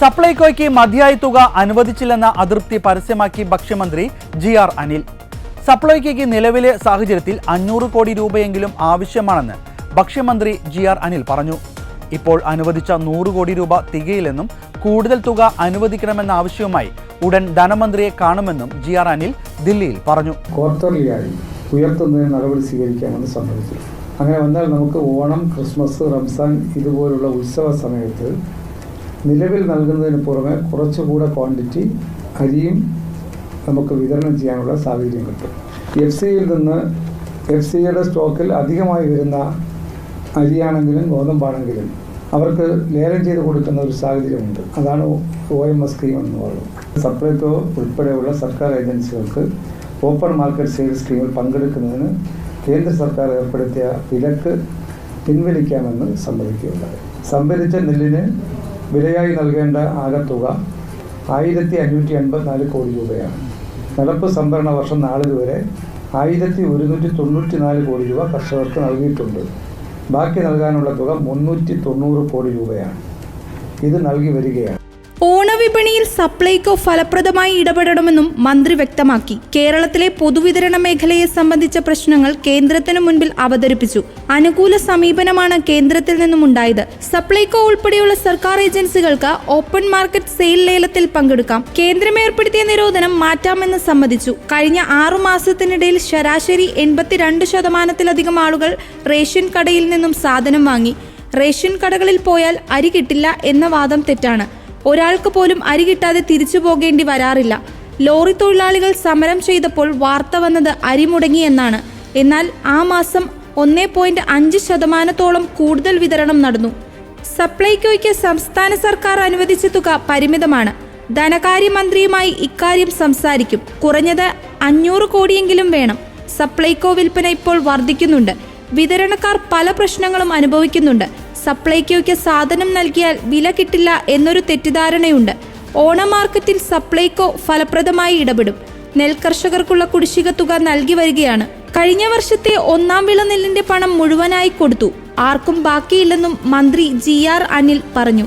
സപ്ലൈകോയ്ക്ക് മതിയായ തുക അനുവദിച്ചില്ലെന്ന അതൃപ്തി പരസ്യമാക്കി ഭക്ഷ്യമന്ത്രി ജി ആർ അനിൽ. സപ്ലൈകോയ്ക്ക് നിലവിലെ സാഹചര്യത്തിൽ അഞ്ഞൂറ് കോടി രൂപയെങ്കിലും ആവശ്യമാണെന്ന് ഭക്ഷ്യമന്ത്രി ജി ആർ അനിൽ പറഞ്ഞു. ഇപ്പോൾ അനുവദിച്ച നൂറ് കോടി രൂപ തികയില്ലെന്നും കൂടുതൽ തുക അനുവദിക്കണമെന്ന ആവശ്യവുമായി ഉടൻ ധനമന്ത്രിയെ കാണുമെന്നും ജി ആർ അനിൽ ദില്ലിയിൽ പറഞ്ഞു. ക്വാർട്ടർലിയായി ഉയർത്തുന്നതിന് നടപടി സ്വീകരിക്കാമെന്ന് സമ്മതിച്ചു അങ്ങനെ വന്നാൽ നമുക്ക് ഓണം ക്രിസ്മസ് റംസാൻ ഇതുപോലുള്ള ഉത്സവ സമയത്ത് നിലവിൽ നൽകുന്നതിന് പുറമെ കുറച്ചുകൂടെ ക്വാണ്ടിറ്റി അരിയും നമുക്ക് വിതരണം ചെയ്യാനുള്ള സാഹചര്യം കിട്ടും. എഫ് സിയിൽ നിന്ന് എഫ് സിയുടെ സ്റ്റോക്കിൽ അധികമായി വരുന്ന അരിയാണെങ്കിലും ഗോതമ്പാണെങ്കിലും അവർക്ക് ലേലം ചെയ്ത് കൊടുക്കുന്ന ഒരു സാഹചര്യമുണ്ട്. അതാണ് ഒ എം എസ് സ്കീം എന്ന് പറയുന്നത്. സപ്ലൈകോ ഉൾപ്പെടെയുള്ള സർക്കാർ ഏജൻസികൾക്ക് ഓപ്പൺ മാർക്കറ്റ് സെയിൽ സ്കീമിൽ പങ്കെടുക്കുന്നതിന് കേന്ദ്ര സർക്കാർ ഏർപ്പെടുത്തിയ വിലക്ക് പിൻവലിക്കാമെന്ന് സമ്മതിക്കുകയുണ്ടായി. സംഭരിച്ച നെല്ലിന് വിലയായി നൽകേണ്ട ആകെ തുക ആയിരത്തി അഞ്ഞൂറ്റി എൺപത്തിനാല് കോടി രൂപയാണ്. നടപ്പ് സംഭരണ വർഷം നാളിതുവരെ ആയിരത്തി ഒരുന്നൂറ്റി തൊണ്ണൂറ്റി നാല് കോടി രൂപ കർഷകർക്ക് നൽകിയിട്ടുണ്ട്. ബാക്കി നൽകാനുള്ള തുക മുന്നൂറ്റി തൊണ്ണൂറ് കോടി രൂപയാണ്. ഇത് നൽകി വരികയാണ്. ഓണവിപണിയിൽ സപ്ലൈകോ ഫലപ്രദമായി ഇടപെടണമെന്നും മന്ത്രി വ്യക്തമാക്കി. കേരളത്തിലെ പൊതുവിതരണ മേഖലയെ സംബന്ധിച്ച പ്രശ്നങ്ങൾ കേന്ദ്രത്തിനു മുൻപിൽ അവതരിപ്പിച്ചു. അനുകൂല സമീപനമാണ് കേന്ദ്രത്തിൽ നിന്നും ഉണ്ടായത്. സപ്ലൈകോ ഉൾപ്പെടെയുള്ള സർക്കാർ ഏജൻസികൾക്ക് ഓപ്പൺ മാർക്കറ്റ് സെയിൽ ലേലത്തിൽ പങ്കെടുക്കാം. കേന്ദ്രം ഏർപ്പെടുത്തിയ നിരോധനം മാറ്റാമെന്ന് സമ്മതിച്ചു. കഴിഞ്ഞ ആറു മാസത്തിനിടയിൽ ശരാശരി എൺപത്തിരണ്ട് ശതമാനത്തിലധികം ആളുകൾ റേഷൻ കടയിൽ നിന്നും സാധനം വാങ്ങി. റേഷൻ കടകളിൽ പോയാൽ അരി കിട്ടില്ല എന്ന വാദം തെറ്റാണ്. ഒരാൾക്ക് പോലും അരി കിട്ടാതെ തിരിച്ചു പോകേണ്ടി വരാറില്ല. ലോറി തൊഴിലാളികൾ സമരം ചെയ്തപ്പോൾ വാർത്ത വന്നത് അരി മുടങ്ങി എന്നാണ്. എന്നാൽ ആ മാസം ഒന്നേ പോയിന്റ് അഞ്ച് ശതമാനത്തോളം കൂടുതൽ വിതരണം നടന്നു. സപ്ലൈകോയ്ക്ക് സംസ്ഥാന സർക്കാർ അനുവദിച്ച തുക പരിമിതമാണ്. ധനകാര്യമന്ത്രിയുമായി ഇക്കാര്യം സംസാരിക്കും. കുറഞ്ഞത് അഞ്ഞൂറ് കോടിയെങ്കിലും വേണം. സപ്ലൈകോ വിൽപ്പന ഇപ്പോൾ വർദ്ധിക്കുന്നുണ്ട്. വിതരണക്കാർ പല പ്രശ്നങ്ങളും അനുഭവിക്കുന്നുണ്ട്. സപ്ലൈകോയ്ക്ക് സാധനം നൽകിയാൽ വില കിട്ടില്ല എന്നൊരു തെറ്റിദ്ധാരണയുണ്ട്. ഓണമാർക്കറ്റിൽ സപ്ലൈകോ ഫലപ്രദമായി ഇടപെടും. നെൽകർഷകർക്കുള്ള കുടിശ്ശിക തുക നൽകി വരികയാണ്. കഴിഞ്ഞ വർഷത്തെ ഒന്നാം വിള നെല്ലിന്റെ പണം മുഴുവനായി കൊടുത്തു. ആർക്കും ബാക്കിയില്ലെന്നും മന്ത്രി ജി ആർ അനിൽ പറഞ്ഞു.